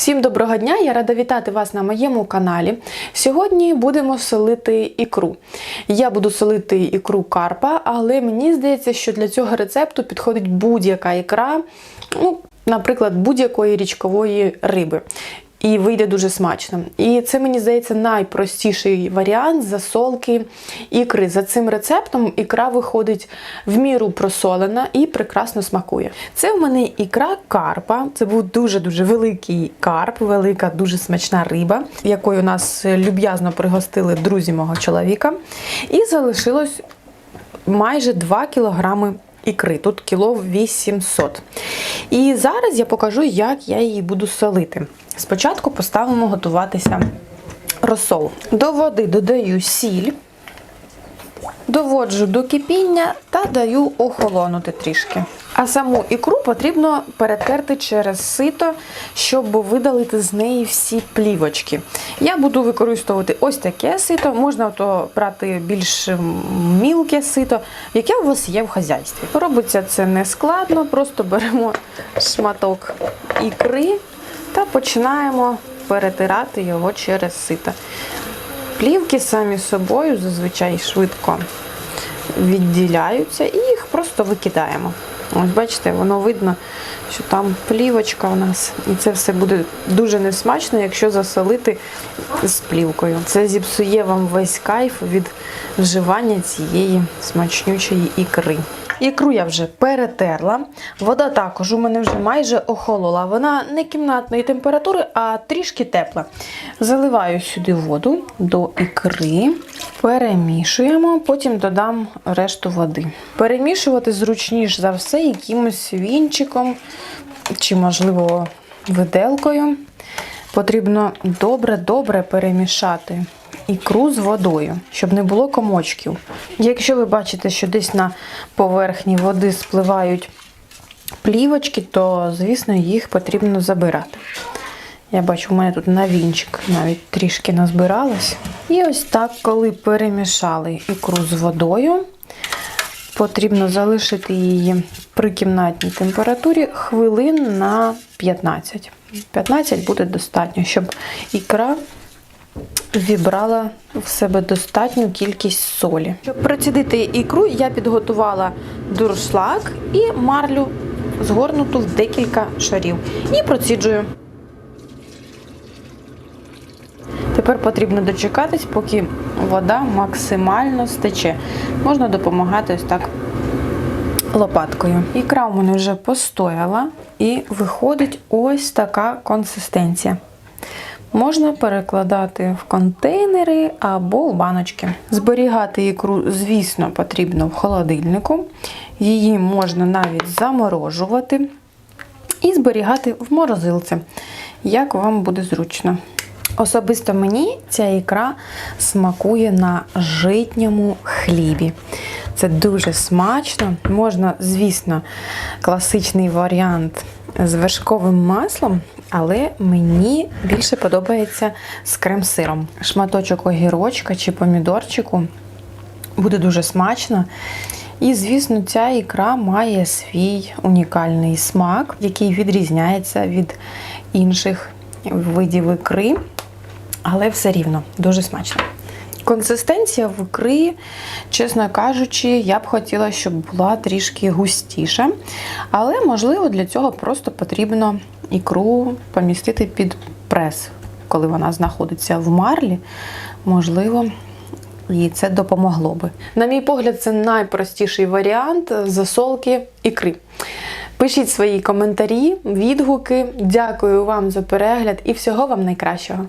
Всім доброго дня! Я рада вітати вас на моєму каналі. Сьогодні будемо солити ікру. Я буду солити ікру карпа, але мені здається, що для цього рецепту підходить будь-яка ікра, ну, наприклад, будь-якої річкової риби. І вийде дуже смачно. І це, мені здається, найпростіший варіант засолки ікри. За цим рецептом ікра виходить в міру просолена і прекрасно смакує. Це в мене ікра карпа. Це був дуже-дуже великий карп, велика, дуже смачна риба, якою нас люб'язно пригостили друзі мого чоловіка. І залишилось майже 2 кілограми ікри. Тут кіло 800. І зараз я покажу, як я її буду солити. Спочатку поставимо готуватися розсол. До води додаю сіль, доводжу до кипіння та даю охолонути трішки. А саму ікру потрібно перетерти через сито, щоб видалити з неї всі плівочки. Я буду використовувати ось таке сито, можна то брати більш мілке сито, яке у вас є в хазяйстві. Робиться це не складно, просто беремо шматок ікри та починаємо перетирати його через сито. Плівки самі собою зазвичай швидко відділяються і їх просто викидаємо. Ось бачите, воно видно, що там плівочка у нас. І це все буде дуже несмачно, якщо засолити з плівкою. Це зіпсує вам весь кайф від вживання цієї смачнючої ікри. Ікру я вже перетерла. Вода також у мене вже майже охолола. Вона не кімнатної температури, а трішки тепла. Заливаю сюди воду до ікри, перемішуємо, потім додам решту води. Перемішувати зручніше за все якимось вінчиком чи, можливо, виделкою. Потрібно добре-добре перемішати ікру з водою, щоб не було комочків. Якщо ви бачите, що десь на поверхні води спливають плівочки, то, звісно, їх потрібно забирати. Я бачу, у мене тут на вінчик навіть трішки назбиралось. І ось так, коли перемішали ікру з водою, потрібно залишити її при кімнатній температурі хвилин на 15. 15 буде достатньо, щоб ікра вібрала в себе достатню кількість солі. Щоб процідити ікру, я підготувала дуршлаг і марлю, згорнуту в декілька шарів. І проціджую. Тепер потрібно дочекатись, поки вода максимально стече. Можна допомагати ось так лопаткою. Ікра у мене вже постояла і виходить ось така консистенція. Можна перекладати в контейнери або в баночки. Зберігати ікру, звісно, потрібно в холодильнику. Її можна навіть заморожувати і зберігати в морозилці, як вам буде зручно. Особисто мені ця ікра смакує на житньому хлібі. Це дуже смачно. Можна, звісно, класичний варіант з вершковим маслом, але мені більше подобається з крем-сиром. Шматочок огірочка чи помідорчику буде дуже смачно. І, звісно, ця ікра має свій унікальний смак, який відрізняється від інших видів ікри, але все рівно дуже смачно. Консистенція в ікри, чесно кажучи, я б хотіла, щоб була трішки густіша. Але, можливо, для цього просто потрібно ікру помістити під прес, коли вона знаходиться в марлі. Можливо, і це допомогло би. На мій погляд, це найпростіший варіант засолки ікри. Пишіть свої коментарі, відгуки. Дякую вам за перегляд і всього вам найкращого.